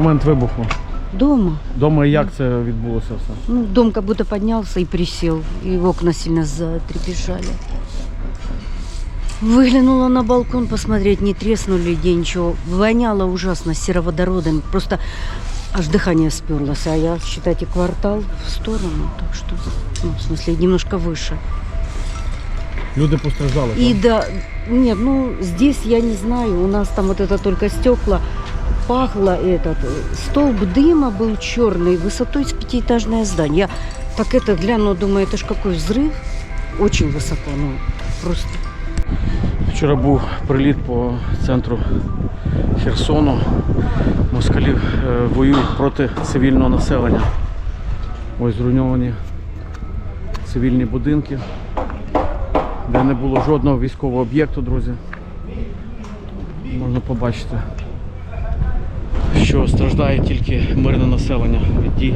момент вибуху? Дома. Дома як це відбулося все? Ну, дом как будто поднялся и присел, и окна сильно затрепежали. Выглянула на балкон посмотреть, не треснули где ничего. Воняло ужасно сероводородом, просто аж дыхание сперлось. А я, считайте, квартал в сторону, так что, ну, в смысле, немножко выше. Люди постраждали. И так? да, нет, ну здесь я не знаю, у нас там вот это только стекла, пахло этот, э, столб дыма был черный, высотой с пятиэтажное здание. Я так это глянула, думаю, это ж какой взрыв, очень высоко, ну просто. Вчора був приліт по центру Херсону. Москалі е, воюють проти цивільного населення. Ось зруйновані цивільні будинки, де не було жодного військового об'єкту, друзі. Можна побачити, що страждає тільки мирне населення від дій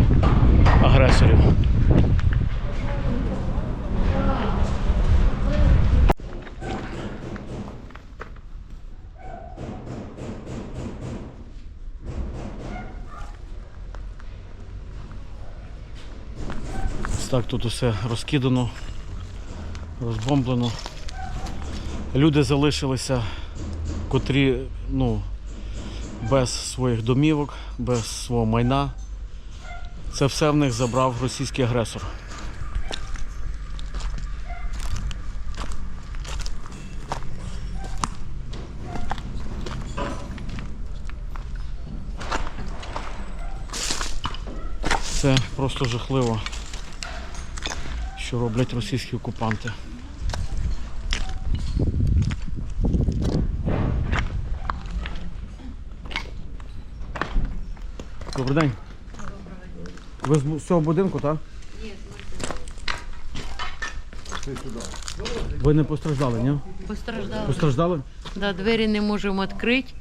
агресорів. Так тут усе розкидано, розбомблено. Люди залишилися, котрі ну, без своїх домівок, без свого майна. Це все в них забрав російський агресор. Це просто жахливо, що роблять російські окупанти. Добрий день. Ви з цього будинку, так? Ні. Ви не постраждали, ні? Постраждали. Постраждали? Да, двері не можемо відкрити,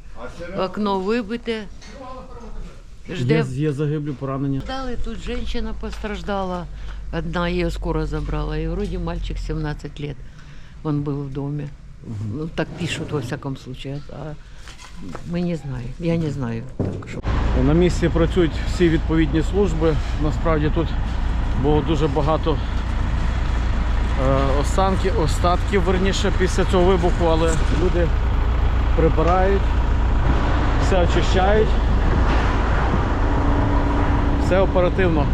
окно вибите. Є, Жде. є загиблі, поранені. Постраждали, тут жінка постраждала. Одна її скоро забрала. І вроді мальчик 17 лет. Он був в домі. Ну, так пишуть, во всякому случае. А ми не знаємо. Я не знаю. Так що. На місці працюють всі відповідні служби. Насправді тут було дуже багато останки, останків, остатків верніше після цього вибуху, але люди прибирають, все очищають. Все оперативно.